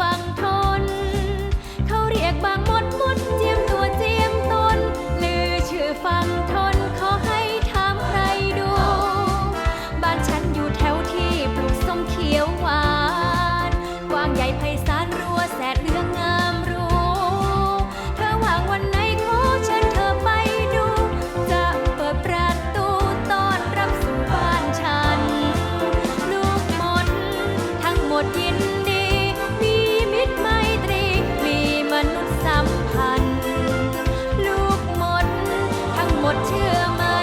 ฟังทน เขาเรียกบางมดมดเจียมตัวเจียมตนลือชื่อฟังทนขอให้ถามใครดู บ้านฉันอยู่แถวที่ปลูกส้มเขียวหวาน กว้างใหญ่ไพศาล 妈妈。